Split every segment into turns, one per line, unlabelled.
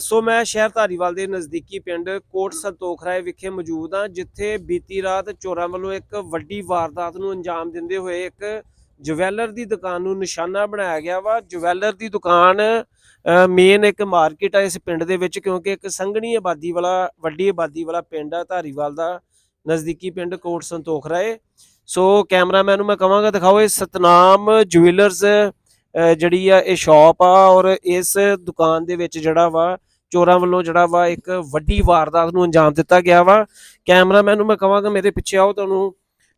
ਸੋ ਮੈਂ ਸ਼ਹਿਰ ਧਾਰੀਵਾਲ ਦੇ ਨਜ਼ਦੀਕੀ ਪਿੰਡ ਕੋਟ ਸੰਤੋਖਰਾਏ ਵਿਖੇ ਮੌਜੂਦ ਹਾਂ, ਜਿੱਥੇ ਬੀਤੀ ਰਾਤ ਚੋਰਾਂ ਵੱਲੋਂ ਇੱਕ ਵੱਡੀ ਵਾਰਦਾਤ ਨੂੰ ਅੰਜਾਮ ਦਿੰਦੇ ਹੋਏ ਇੱਕ ਜਵੈਲਰ ਦੀ ਦੁਕਾਨ ਨੂੰ ਨਿਸ਼ਾਨਾ ਬਣਾਇਆ ਗਿਆ ਵਾ। ਜਵੈਲਰ ਦੀ ਦੁਕਾਨ ਮੇਨ ਇੱਕ ਮਾਰਕੀਟ ਆ ਇਸ ਪਿੰਡ ਦੇ ਵਿੱਚ, ਕਿਉਂਕਿ ਇੱਕ ਸੰਘਣੀ ਆਬਾਦੀ ਵਾਲਾ, ਵੱਡੀ ਆਬਾਦੀ ਵਾਲਾ ਪਿੰਡ ਆ ਧਾਰੀਵਾਲ ਦਾ, ਨਜ਼ਦੀਕੀ ਪਿੰਡ ਕੋਟ ਸੰਤੋਖਰਾਏ। ਸੋ ਕੈਮਰਾਮੈਨ ਨੂੰ ਮੈਂ ਕਹਾਂਗਾ ਦਿਖਾਓ ਇਹ ਸਤਨਾਮ ਜੁਐਲਰਸ ਜਿਹੜੀ ਆ ਇਹ ਸ਼ਾਪ ਆ ਔਰ ਇਸ ਦੁਕਾਨ ਦੇ ਵਿੱਚ ਜਿਹੜਾ ਵਾ ਚੋਰਾਂ ਵੱਲੋਂ ਜਿਹੜਾ ਵਾ ਇੱਕ ਵੱਡੀ ਵਾਰਦਾਤ ਨੂੰ ਅੰਜਾਮ ਦਿੱਤਾ ਗਿਆ ਵਾ ਕੈਮਰਾਮੈਨ ਨੂੰ ਮੈਂ ਕਹਾਂਗਾ ਮੇਰੇ ਪਿੱਛੇ ਆਓ ਤੁਹਾਨੂੰ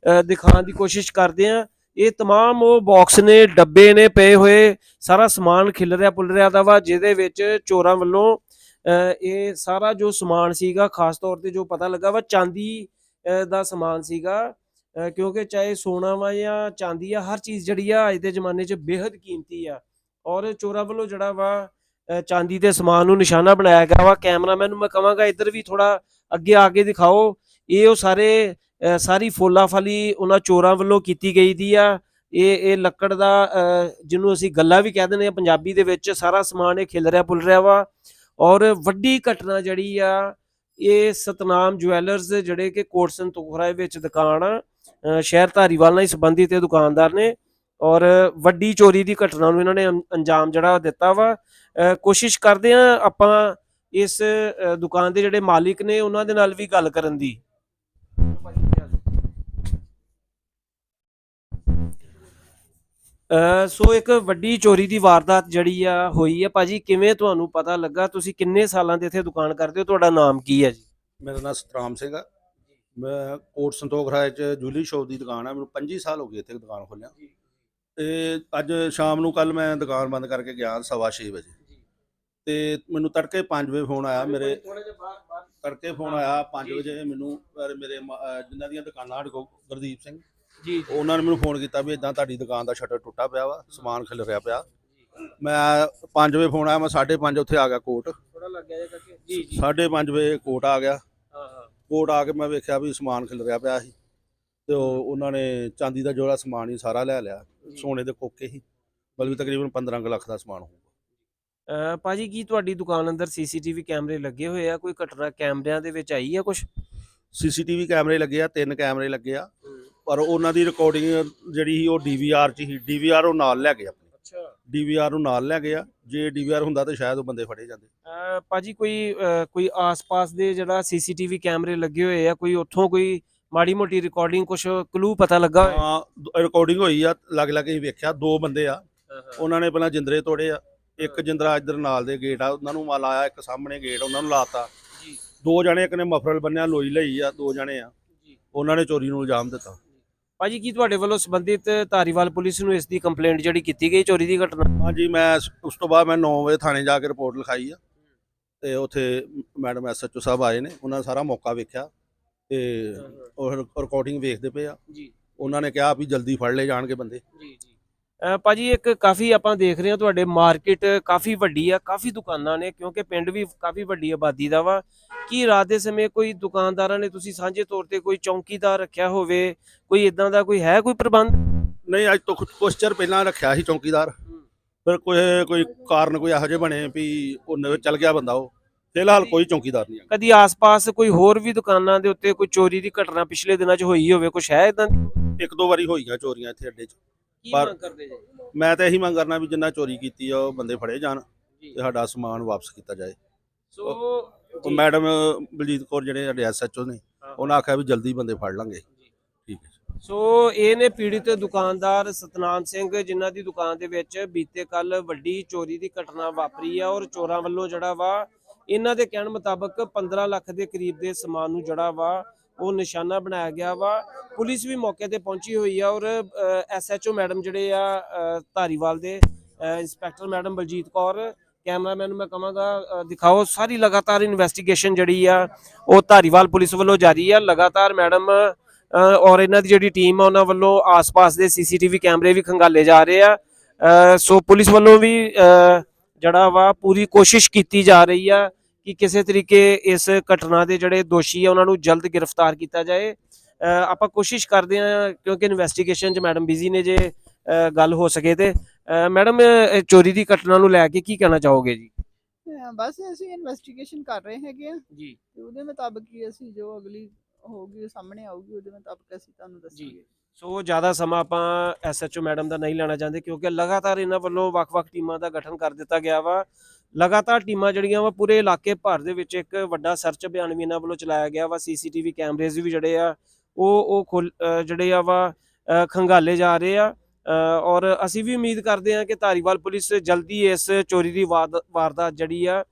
ਅਹ ਦਿਖਾਉਣ ਦੀ ਕੋਸ਼ਿਸ਼ ਕਰਦੇ ਆ ਇਹ तमाम ਉਹ ਬਾਕਸ ਨੇ ਡੱਬੇ ਨੇ ਪਏ ਹੋਏ ਸਾਰਾ ਸਮਾਨ ਖਿਲ ਰਿਹਾ ਪੁੱਲ ਰਿਹਾ ਦਾ ਵਾ ਜਿਹਦੇ ਵਿੱਚ ਚੋਰਾਂ ਵੱਲੋਂ ਅਹ ਇਹ ਸਾਰਾ ਜੋ ਸਮਾਨ ਸੀਗਾ ਖਾਸ ਤੌਰ ਤੇ ਜੋ ਪਤਾ ਲੱਗਾ ਵਾ ਚਾਂਦੀ ਅਹ ਦਾ ਸਮਾਨ ਸੀਗਾ ਅਹ ਕਿਉਂਕਿ ਚਾਹੇ ਸੋਨਾ ਵਾ ਜਾਂ ਚਾਂਦੀ ਆ, ਹਰ ਚੀਜ਼ ਜਿਹੜੀ ਆ ਅੱਜ ਦੇ ਜ਼ਮਾਨੇ 'ਚ ਬੇहद ਕੀਮਤੀ ਆ। ਔਰ ਚੋਰਾਂ ਵੱਲੋਂ ਜਿਹੜਾ ਵਾ ਚਾਂਦੀ ਦੇ ਸਮਾਨ ਨੂੰ ਨਿਸ਼ਾਨਾ ਬਣਾਇਆ ਗਿਆ ਵਾ। ਕੈਮਰਾਮੈਨ ਨੂੰ ਮੈਂ ਕਹਾਂਗਾ, ਇੱਧਰ ਵੀ ਥੋੜਾ ਅੱਗੇ ਆ ਕੇ ਦਿਖਾਓ। ਇਹ ਉਹ ਸਾਰੇ ਸਾਰੀ ਫੋਲਾ ਫਲੀ ਉਹਨਾਂ ਚੋਰਾਂ ਵੱਲੋਂ ਕੀਤੀ ਗਈ ਦੀ ਆ। ਇਹ ਇਹ ਲੱਕੜ ਦਾ ਜਿਹਨੂੰ ਅਸੀਂ ਗੱਲਾ ਵੀ ਕਹਿ ਦਿੰਦੇ ਆ, ਪੰਜਾਬੀ ਦੇ ਵਿੱਚ ਸਾਰਾ ਸਮਾਨ ਇਹ ਖਿਲ ਰਿਹਾ, ਪੁੱਲ ਰਿਹਾ ਵਾ। ਔਰ ਵੱਡੀ ਘਟਨਾ ਜਿਹੜੀ ਆ, ਇਹ ਸਤਨਾਮ ਜੁਐਲਰਸ ਜਿਹੜੇ ਕਿ ਕੋਟਸਨ ਤੋਖਰਾ ਵਿੱਚ ਦੁਕਾਨ ਆ। ਸ਼ਹਿਰ ਧਾਰੀਵਾਲ ਨਾਲ ਹੀ ਸੰਬੰਧਿਤ ਇਹ ਦੁਕਾਨਦਾਰ ਨੇ ਔਰ ਵੱਡੀ ਚੋਰੀ ਦੀ ਘਟਨਾ ਨੂੰ ਇਹਨਾਂ ਨੇ ਅੰਜਾਮ ਜਿਹੜਾ ਦਿੱਤਾ ਵਾ। ਕੋਸ਼ਿਸ਼ ਕਰਦੇ ਆ ਆਪਾਂ ਇਸ ਦੁਕਾਨ ਦੇ ਜਿਹੜੇ ਮਾਲਿਕ ਨੇ ਉਹਨਾਂ ਦੇ ਨਾਲ ਵੀ ਗੱਲ ਕਰਨ ਦੀ। ਸੋ ਇੱਕ ਵੱਡੀ ਚੋਰੀ ਦੀ ਵਾਰਦਾਤ ਜਿਹੜੀ ਆ ਹੋਈ ਆ। ਭਾਜੀ, ਕਿਵੇਂ ਤੁਹਾਨੂੰ ਪਤਾ ਲੱਗਾ? ਤੁਸੀਂ ਕਿੰਨੇ ਸਾਲਾਂ ਦੇ ਇੱਥੇ ਦੁਕਾਨ ਕਰਦੇ ਹੋ? ਤੁਹਾਡਾ ਨਾਮ ਕੀ ਹੈ ਜੀ?
ਮੇਰਾ ਨਾਮ ਸਤਰਾਮ ਸਿੰਘ ਆ। ਮੈਂ ਕੋਟ ਸੰਤੋਖ ਰਾਏ ਚ ਜੂਲੀ ਸ਼ੋਪ ਦੀ ਦੁਕਾਨ ਆ ਮੈਨੂੰ 25 ਸਾਲ ਹੋ ਗਏ ਇੱਥੇ ਦੁਕਾਨ ਖੋਲਿਆ ਤੇ ਅੱਜ ਸ਼ਾਮ ਨੂੰ ਕੱਲ ਮੈਂ ਦੁਕਾਨ ਬੰਦ ਕਰਕੇ ਗਿਆ ਸਵਾ ਛੇ ਵਜੇ। ਤੇ ਮੈਨੂੰ ਤੜਕੇ 5 ਵਜੇ ਫੋਨ ਆਇਆ ਮੇਰੇ ਤੜਕੇ ਫੋਨ ਆਇਆ 5 ਵਜੇ ਮੈਨੂੰ ਮੇਰੇ ਜਿਨ੍ਹਾਂ ਦੀਆਂ ਦੁਕਾਨਾਂ ਕੋਲ ਗੁਰਦੀਪ ਸਿੰਘ।
ਜੀ।
ਉਹਨਾਂ ਨੇ ਮੈਨੂੰ ਫੋਨ ਕੀਤਾ ਵੀ ਇਦਾਂ ਤੁਹਾਡੀ ਦੁਕਾਨ ਦਾ ਸ਼ਟਰ ਟੁੱਟਾ ਪਿਆ ਵਾ ਸਮਾਨ ਖਿਲ ਰਿਹਾ ਪਿਆ ਮੈਂ 5 ਵਜੇ ਫੋਨ ਆਇਆ ਮੈਂ 5:30 ਉੱਥੇ ਆ ਗਿਆ ਕੋਟ।
ਥੋੜਾ ਲੱਗ ਗਿਆ ਜੀ ਜੀ।
5:30 ਵਜੇ ਕੋਟ ਆ ਗਿਆ। ਕੋਟ ਆ ਕੇ ਮੈਂ ਵੇਖਿਆ ਵੀ ਸਮਾਨ ਖਿਲ ਰਿਹਾ ਪਿਆ ਸੀ। ਤੇ ਉਹ ਉਹਨਾਂ ਨੇ ਚਾਂਦੀ ਦਾ ਜਿਹੜਾ ਸਮਾਨ ਹੀ ਸਾਰਾ ਲੈ ਲਿਆ ਸੋਨੇ ਦੇ ਕੋਕੇ ਹੀ ਬਲਕਿ ਤਕਰੀਬਨ 15 ਕੁ ਲੱਖ ਦਾ ਸਮਾਨ ਹੋਊਗਾ।
ਅਹ ਭਾਜੀ ਕੀ ਤੁਹਾਡੀ ਦੁਕਾਨ ਅੰਦਰ ਸੀਸੀਟੀਵੀ ਕੈਮਰੇ ਲੱਗੇ ਹੋਏ ਆ? ਕੋਈ ਘਟਨਾ ਕੈਮਰਿਆਂ ਦੇ ਵਿੱਚ ਆਈ ਆ ਕੁਝ
ਸੀਸੀਟੀਵੀ ਕੈਮਰੇ ਲੱਗੇ ਆ ਤਿੰਨ ਕੈਮਰੇ ਲੱਗੇ ਆ ਪਰ ਉਹਨਾਂ ਦੀ ਰਿਕਾਰਡਿੰਗ ਜਿਹੜੀ ਸੀ ਉਹ ਡੀਵੀਆਰ 'ਚ ਹੀ ਡੀਵੀਆਰ ਉਹ ਨਾਲ ਲੈ ਗਏ ਆਪਣੇ। ਡੀਵੀਆਰ ਨੂੰ ਨਾਲ ਲੈ ਗਏ ਆ ਜੇ ਡੀਵੀਆਰ ਹੁੰਦਾ ਤਾਂ ਸ਼ਾਇਦ ਉਹ ਬੰਦੇ ਫੜੇ ਜਾਂਦੇ।
ਅਹ ਭਾਜੀ ਕੋਈ ਅਹ ਕੋਈ ਆਸ-ਪਾਸ ਦੇ ਜਿਹੜਾ ਸੀਸੀਟੀਵੀ ਕੈਮਰੇ ਲੱਗੇ ਹੋਏ ਆ ਕੋਈ ਉੱਥੋਂ ਕੋਈ ਮਾੜੀ ਮੋਟੀ ਰਿਕਾਰਡਿੰਗ ਕੁਝ ਕਲੂ ਪਤਾ ਲੱਗਾ
ਹਾਂ ਰਿਕਾਰਡਿੰਗ ਹੋਈ ਆ ਲੱਗ ਲੱਗ ਹੀ ਵੇਖਿਆ ਦੋ ਬੰਦੇ ਆ। ਉਹਨਾਂ ਨੇ ਪਹਿਲਾਂ ਜਿੰਦਰੇ ਤੋੜੇ ਆ। ਇੱਕ ਜਿੰਦਰਾ ਇੱਧਰ ਨਾਲ ਦੇ ਗੇਟ ਆ ਉਹਨਾਂ ਨੂੰ ਮਾਲ ਆਇਆ ਇੱਕ ਸਾਹਮਣੇ ਗੇਟ ਉਹਨਾਂ ਨੂੰ ਲਾਤਾ।
ਜੀ।
ਦੋ ਜਣੇ ਇੱਕ ਨੇ ਮਫਰਲ ਬੰਨਿਆ ਲੋਈ ਲਈ ਆ ਦੋ ਜਣੇ ਆ।
ਜੀ।
ਉਹਨਾਂ ਨੇ ਚੋਰੀ ਨੂੰ ਇਲਜ਼ਾਮ ਦਿੱਤਾ।
ਭਾਜੀ ਕੀ ਤੁਹਾਡੇ ਵੱਲੋਂ ਸੰਬੰਧਿਤ ਧਾਰੀਵਾਲ ਪੁਲਿਸ ਨੂੰ ਇਸ ਦੀ ਕੰਪਲੇਂਟ ਜਿਹੜੀ ਕੀਤੀ ਗਈ ਚੋਰੀ ਦੀ ਘਟਨਾ?
ਹਾਂਜੀ ਮੈਂ ਸ- ਉਸ ਤੋਂ ਬਾਅਦ ਮੈਂ 9 ਵਜੇ ਥਾਣੇ ਜਾ ਕੇ ਰਿਪੋਰਟ ਲਿਖਾਈ ਆ। ਤੇ ਉੱਥੇ ਮੈਡਮ ਐਸਐਚਓ ਸਾਹਿਬ ਆਏ ਨੇ ਉਹਨਾਂ ਨੇ ਸਾਰਾ ਮੌਕਾ ਵੇਖਿਆ ਤੇ ਉਹ ਰਿਕਾਰਡਿੰਗ ਵੇਖਦੇ ਪਏ ਆ।
ਜੀ।
ਉਹਨਾਂ ਨੇ ਕਿਹਾ ਵੀ ਜਲਦੀ ਫੜ ਲਏ ਜਾਣਗੇ ਬੰਦੇ।
ਜੀ ਜੀ। ਭਾਜੀ ਇੱਕ ਕਾਫੀ ਆਪਾਂ ਦੇਖ ਰਹੇ ਹਾਂ ਤੁਹਾਡੇ ਮਾਰਕੀਟ ਕਾਫੀ ਵੱਡੀ ਆ ਕਾਫੀ ਦੁਕਾਨਾਂ ਨੇ ਕਿਉਂਕਿ ਪਿੰਡ ਵੀ ਕਾਫੀ ਵੱਡੀ ਆਬਾਦੀ ਦਾ ਵਾ। ਕੀ ਰਾਤ ਦੇ ਸਮੇਂ ਕੋਈ ਦੁਕਾਨਦਾਰਾਂ ਨੇ ਤੁਸੀਂ ਸਾਂਝੇ ਤੌਰ ਤੇ ਕੋਈ ਚੌਂਕੀਦਾਰ ਰੱਖਿਆ ਹੋਵੇ? ਕੋਈ ਇਦਾਂ ਦਾ ਕੋਈ ਹੈ ਕੋਈ ਪ੍ਰਬੰਧ?
ਨਹੀਂ ਅੱਜ ਤੋਂ ਕੁਛ ਕੁਛ ਚਿਰ ਪਹਿਲਾਂ ਰੱਖਿਆ ਸੀ ਚੌਕੀਦਾਰ। ਫਿਰ ਕੋਈ ਕੋਈ ਕਾਰਨ ਕੋਈ ਇਹੋ ਜਿਹੇ ਬਣੇ ਵੀ ਉਹ ਚੱਲ ਗਿਆ ਬੰਦਾ ਉਹ। ਫਿਲਹਾਲ ਕੋਈ ਚੌਕੀਦਾਰ ਨਹੀਂ
ਕਦੀ ਆਸ-ਪਾਸ ਕੋਈ ਹੋਰ ਵੀ ਦੁਕਾਨਾਂ ਦੇ ਉੱਤੇ ਕੋਈ ਚੋਰੀ ਦੀ ਘਟਨਾ ਪਿਛਲੇ ਦਿਨਾਂ 'ਚ ਹੋਈ ਹੋਵੇ ਕੁਝ ਹੈ ਇਦਾਂ
ਇੱਕ ਦੋ ਵਾਰੀ ਹੋਈਆਂ ਚੋਰੀਆਂ ਇੱਥੇ ਅੱਡੇ 'ਚ। ਪਰ-
ਮੰਗ ਕਰਦੇ ਜੀ?
ਮੈਂ ਤਾਂ ਇਹੀ ਮੰਗ ਕਰਨਾ ਵੀ ਜਿੰਨਾ ਚੋਰੀ ਕੀਤੀ ਆ ਉਹ ਬੰਦੇ ਫੜੇ ਜਾਣ
ਜੀ।
ਤੇ ਸਾਡਾ ਸਮਾਨ ਵਾਪਸ ਕੀਤਾ ਜਾਏ।
ਸੋ
ਉਹ ਮੈਡਮ ਬਲਜੀਤ ਕੌਰ ਜਿਹੜੇ ਸਾਡੇ ਐਸਐਚਓ ਨੇ ਉਹਨਾਂ ਆਖਿਆ ਵੀ ਜਲਦੀ ਬੰਦੇ ਫੜ ਲਾਂਗੇ। ਠੀਕ ਹੈ।
ਸੋ ਇਹ ਨੇ ਪੀੜਿਤ ਦੁਕਾਨਦਾਰ ਸਤਨਾਮ ਸਿੰਘ ਜਿਨ੍ਹਾਂ ਦੀ ਦੁਕਾਨ ਦੇ ਵਿੱਚ ਬੀਤੇ ਕੱਲ ਵੱਡੀ ਚੋਰੀ ਦੀ ਘਟਨਾ ਵਾਪਰੀ ਆ ਔਰ ਚੋਰਾਂ ਵੱਲੋਂ ਜਿਹੜਾ ਵਾ ਇਹਨਾਂ ਦੇ ਕਹਿਣ ਮੁਤਾਬਕ 15 ਲੱਖ ਦੇ ਕਰੀਬ ਦੇ ਸਮਾਨ ਨੂੰ ਜਿਹੜਾ ਵਾ ਉਹ ਨਿਸ਼ਾਨਾ ਬਣਾਇਆ ਗਿਆ ਵਾ। ਪੁਲਿਸ ਵੀ ਮੌਕੇ ਤੇ ਪਹੁੰਚੀ ਹੋਈ ਆ ਔਰ ਐਸਐਚਓ ਮੈਡਮ ਜਿਹੜੇ ਆ ਧਾਰੀਵਾਲ ਦੇ inspector madam Baljit Kaur, cameraman ਨੂੰ ਮੈਂ ਕਹਾਂਗਾ ਦਿਖਾਓ ਸਾਰੀ ਲਗਾਤਾਰ ਇਨਵੈਸਟੀਗੇਸ਼ਨ ਜਿਹੜੀ ਆ, ਉਹ ਧਾਰੀਵਾਲ ਪੁਲਿਸ ਵੱਲੋਂ ਜਾਰੀ ਆ। ਲਗਾਤਾਰ ਮੈਡਮ ਔਰ ਇਹਨਾਂ ਦੀ ਜਿਹੜੀ ਟੀਮ ਆ, ਉਹਨਾਂ ਵੱਲੋਂ ਆਸ-ਪਾਸ ਦੇ ਸੀਸੀਟੀਵੀ ਕੈਮਰੇ ਵੀ ਖੰਗਾਲੇ ਜਾ ਰਹੇ ਆ। ਸੋ ਪੁਲਿਸ ਵੱਲੋਂ ਵੀ ਜਿਹੜਾ ਵਾ, ਪੂਰੀ ਕੋਸ਼ਿਸ਼ ਕੀਤੀ ਜਾ ਰਹੀ ਆ। ਕਿ ਕਿਸੇ ਤਰੀਕੇ ਇਸ ਘਟਨਾ ਦੇ ਜਿਹੜੇ ਦੋਸ਼ੀ ਆ ਉਹਨਾਂ ਨੂੰ ਜਲਦ ਗ੍ਰਿਫਤਾਰ ਕੀਤਾ ਜਾਏ। ਆਪਾਂ ਕੋਸ਼ਿਸ਼ ਕਰਦੇ ਆ ਕਿਉਂਕਿ ਇਨਵੈਸਟੀਗੇਸ਼ਨ 'ਚ ਮੈਡਮ ਬਿਜ਼ੀ ਨੇ ਜੇ ਗੱਲ ਹੋ ਸਕੇ ਤੇ। ਮੈਡਮ ਚੋਰੀ ਦੀ ਘਟਨਾ ਨੂੰ ਲੈ ਕੇ ਕੀ ਕਹਿਣਾ ਚਾਹੋਗੇ ਜੀ?
ਬਸ ਅਸੀਂ ਇਨਵੈਸਟੀਗੇਸ਼ਨ ਕਰ ਰਹੇ ਹੈਗੇ ਆ
ਜੀ।
ਤੇ ਉਹਦੇ ਮੁਤਾਬਕ ਹੀ ਅਸੀਂ ਜੋ ਅਗਲੀ ਹੋਊਗੀ ਸਾਹਮਣੇ ਆਊਗੀ ਉਹਦੇ ਮੁਤਾਬਕ ਅਸੀਂ ਤੁਹਾਨੂੰ ਦੱਸਾਂਗੇ।
ਸੋ ਜ਼ਿਆਦਾ ਸਮਾਂ ਆਪਾਂ ਐਸਐਚਓ ਮੈਡਮ ਦਾ ਨਹੀਂ ਲੈਣਾ ਚਾਹੁੰਦੇ ਕਿਉਂਕਿ ਲਗਾਤਾਰ ਇਹਨਾਂ ਵੱਲੋਂ ਵੱਖ-ਵੱਖ ਟੀਮਾਂ ਦਾ ਗਠਨ ਕਰ ਦਿੱਤਾ ਗਿਆ ਵਾ। ਲਗਾਤਾਰ ਟੀਮਾਂ ਜਿਹੜੀਆਂ ਵਾ ਪੂਰੇ ਇਲਾਕੇ ਭਰ ਦੇ ਵਿੱਚ ਇੱਕ ਵੱਡਾ ਸਰਚ ਅਭਿਆਨ ਵੀ ਇਹਨਾਂ ਵੱਲੋਂ ਚਲਾਇਆ ਗਿਆ ਵਾ ਸੀਸੀਟੀਵੀ ਕੈਮਰੇਜ਼ ਵੀ ਜਿਹੜੇ ਆ ਉਹ ਉਹ ਖੁੱਲ- ਜਿਹੜੇ ਆ ਵਾ ਅ, ਖੰਗਾਲੇ ਜਾ ਰਹੇ ਆ ਔਰ ਅਸੀਂ ਵੀ ਉਮੀਦ ਕਰਦੇ ਹਾਂ ਕਿ ਧਾਰੀਵਾਲ ਪੁਲਿਸ ਜਲਦੀ ਇਸ ਚੋਰੀ ਦੀ ਵਾਰਦ- ਵਾਰਦਾਤ ਜਿਹੜੀ ਆ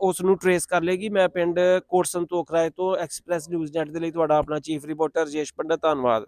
ਉਸ ਨੂੰ ਟਰੇਸ ਕਰ ਲੇਗੀ ਮੈਂ ਪਿੰਡ ਕੋਟ ਸੰਤੋਖ ਤੋਂ ਐਕਸਪ੍ਰੈਸ ਨਿਊਜ਼ ਨੈਟ ਦੇ ਲਈ ਤੁਹਾਡਾ ਆਪਣਾ ਚੀਫ ਰਿਪੋਰਟਰ ਰਜੇਸ਼ ਪੰਡਤ ਧੰਨਵਾਦ।